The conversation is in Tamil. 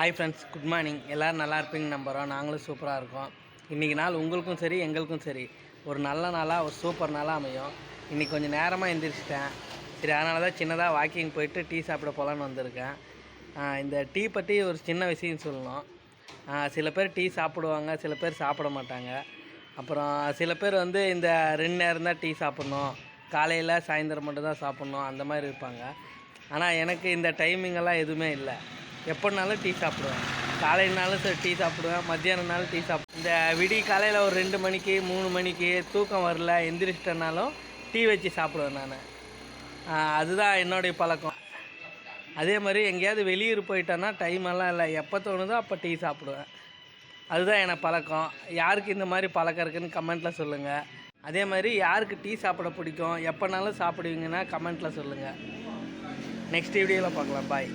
ஹாய் ஃப்ரெண்ட்ஸ் குட் மார்னிங் எல்லோரும் நல்லா இருப்பீங்க நம்புகிறோம் நாங்களும் சூப்பராக இருக்கோம். இன்றைக்கி நாள் உங்களுக்கும் சரி எங்களுக்கும் சரி. ஒரு நல்ல நாளாக ஒரு சூப்பர் நாளாக அமையும். இன்றைக்கி கொஞ்சம் நேரமாக எந்திரிச்சிட்டேன். சரி அதனால தான் சின்னதாக வாக்கிங் போயிட்டு டீ சாப்பிட போகலான்னு வந்திருக்கேன். இந்த டீ பற்றி ஒரு சின்ன விஷயம் சொல்லணும். சில பேர் டீ சாப்பிடுவாங்க சில பேர் சாப்பிட மாட்டாங்க. அப்புறம் சில பேர் வந்து இந்த ரெண்டு நேரம் தான் டீ சாப்பிட்ணும். காலையில் சாயந்தரம் மட்டும் தான் சாப்பிட்ணும். அந்த மாதிரி இருப்பாங்க. ஆனால் எனக்கு இந்த டைமிங்கெல்லாம் எதுவுமே இல்லை. எப்போனாலும் டீ சாப்பிடுவேன். காலையினாலும் சரி டீ சாப்பிடுவேன். மத்தியானம்னாலும் டீ சாப்பிடுவேன். இந்த விடிய காலையில் ஒரு ரெண்டு மணிக்கு மூணு மணிக்கு தூக்கம் வரல எந்திரிச்சிட்டனாலும் டீ வச்சு சாப்பிடுவேன் நான். அதுதான் என்னுடைய பழக்கம். அதே மாதிரி எங்கேயாவது வெளியூர் போயிட்டேன்னா டைம் எல்லாம் இல்லை. எப்போ தோணுதோ அப்போ டீ சாப்பிடுவேன். அதுதான் எனக்கு பழக்கம். யாருக்கு இந்த மாதிரி பழக்கம் இருக்குதுன்னு கமெண்ட்டில் சொல்லுங்கள் அதே மாதிரி யாருக்கு டீ சாப்பிட பிடிக்கும் எப்போனாலும் சாப்பிடுவீங்கன்னா கமெண்ட்டில் சொல்லுங்கள் நெக்ஸ்ட் வீடியோவில் பார்க்கலாம். பாய்